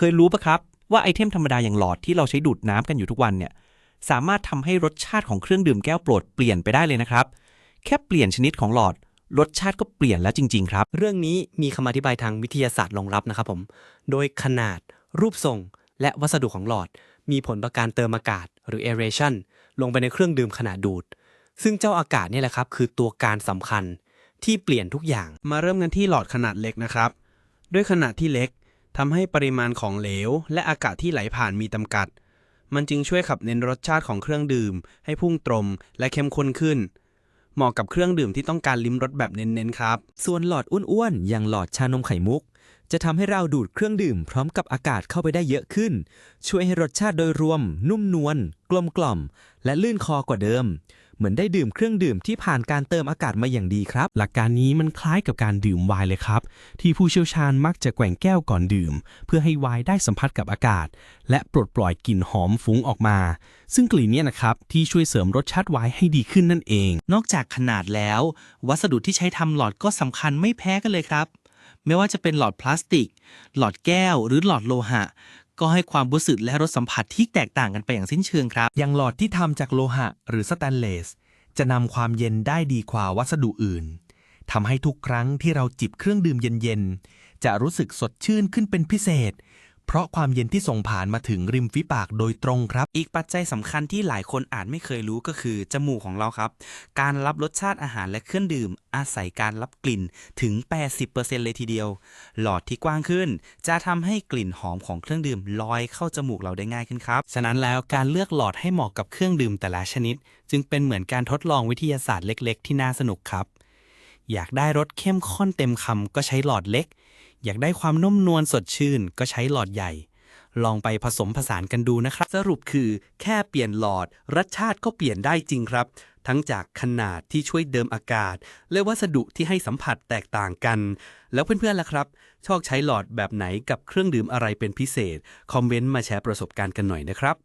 เคยรู้ปะครับ ว่าไอเทมธรรมดาอย่างหลอดที่เราใช้ดูดน้ำกันอยู่ทุกวันเนี่ยสามารถทำให้รสชาติของเครื่องดื่มแก้วโปรดเปลี่ยนไปได้เลยนะครับ แค่เปลี่ยนชนิดของหลอด รสชาติก็เปลี่ยนแล้วจริง ๆ ครับ เรื่องนี้มีคำอธิบายทางวิทยาศาสตร์รองรับนะครับผม โดยขนาด รูปทรง และวัสดุของหลอด มีผลต่อการเติมอากาศ หรือ aeration ลงไปในเครื่องดื่มขนาดดูด ซึ่งเจ้าอากาศเนี่ยแหละครับ คือตัวการสำคัญที่เปลี่ยนทุกอย่าง มาเริ่มกันที่หลอดขนาดเล็กนะครับ ด้วยขนาดที่เล็ก ทำให้ปริมาณของเหลว และอากาศที่ไหลผ่านมีจำกัด มันจึงช่วยขับเน้นรสชาติของเครื่องดื่ม ให้พุ่งตรงและเข้มข้นขึ้น เหมาะกับเครื่องดื่มที่ต้องการลิ้มรสแบบเน้นๆครับ ส่วนหลอดอ้วนๆอย่างหลอดชานมไข่มุก จะทำให้เราดูดเครื่องดื่มพร้อมกับอากาศเข้าไปได้เยอะขึ้น ช่วยให้รสชาติโดยรวม นุ่มนวลกลมกล่อม และลื่นคอกว่าเดิม เหมือนได้ดื่มเครื่องดื่มที่ผ่านการเติมอากาศมาอย่างดีครับ หลักการนี้มันคล้ายกับการดื่มไวน์เลยครับ ที่ผู้เชี่ยวชาญมักจะแกว่งแก้วก่อนดื่ม เพื่อให้ไวน์ได้สัมผัสกับอากาศ และปลดปล่อยกลิ่นหอมฟุ้งออกมา ซึ่งกลิ่นเนี้นะครับที่ช่วยเสริมรสชาติไวน์ให้ดีขึ้นนั่นเอง นอกจากขนาดแล้ว วัสดุที่ใช้ทำหลอดก็สำคัญไม่แพ้กันเลยครับ ไม่ว่าจะเป็นหลอดพลาสติก หลอดแก้ว หรือหลอดโลหะ ก็ให้ความรู้สึกและรสสัมผัสที่แตกต่างกันไปอย่างสิ้นเชิงครับ อย่างหลอดที่ทำจากโลหะ หรือสแตนเลส จะนำความเย็นได้ดีกว่าวัสดุอื่นทำให้ทุกครั้งที่เราจิบเครื่องดื่มเย็นๆ จะรู้สึกสดชื่นขึ้นเป็นพิเศษ เพราะความเย็นที่ส่งผ่านมาถึงริมฝีปากโดยตรงครับ อีกปัจจัยสำคัญที่หลายคนอาจไม่เคยรู้ก็คือ จมูกของเราครับ การรับรสชาติอาหารและเครื่องดื่ม อาศัยการรับกลิ่นถึง 80%เลยทีเดียว หลอดที่กว้างขึ้น จะทำให้กลิ่นหอมของเครื่องดื่มลอยเข้าจมูกเราได้ง่ายขึ้นครับ ฉะนั้นแล้วการเลือกหลอดให้เหมาะกับเครื่องดื่มแต่ละชนิด จึงเป็นเหมือนการทดลองวิทยาศาสตร์เล็ก ๆ ที่น่าสนุกครับ อยากได้รสเข้มข้นเต็มคำก็ใช้หลอดเล็ก อยากได้ความนุ่มนวลสดชื่นก็ใช้หลอดใหญ่ ลองไปผสมผสานกันดูนะครับ สรุปคือแค่เปลี่ยนหลอด รสชาติก็เปลี่ยนได้จริงครับ ทั้งจากขนาดที่ช่วยเดิมอากาศ และวัสดุที่ให้สัมผัสแตกต่างกัน แล้วเพื่อนๆล่ะครับ ชอบใช้หลอดแบบไหนกับเครื่องดื่มอะไรเป็นพิเศษ คอมเมนต์มาแชร์ประสบการณ์กันหน่อยนะครับ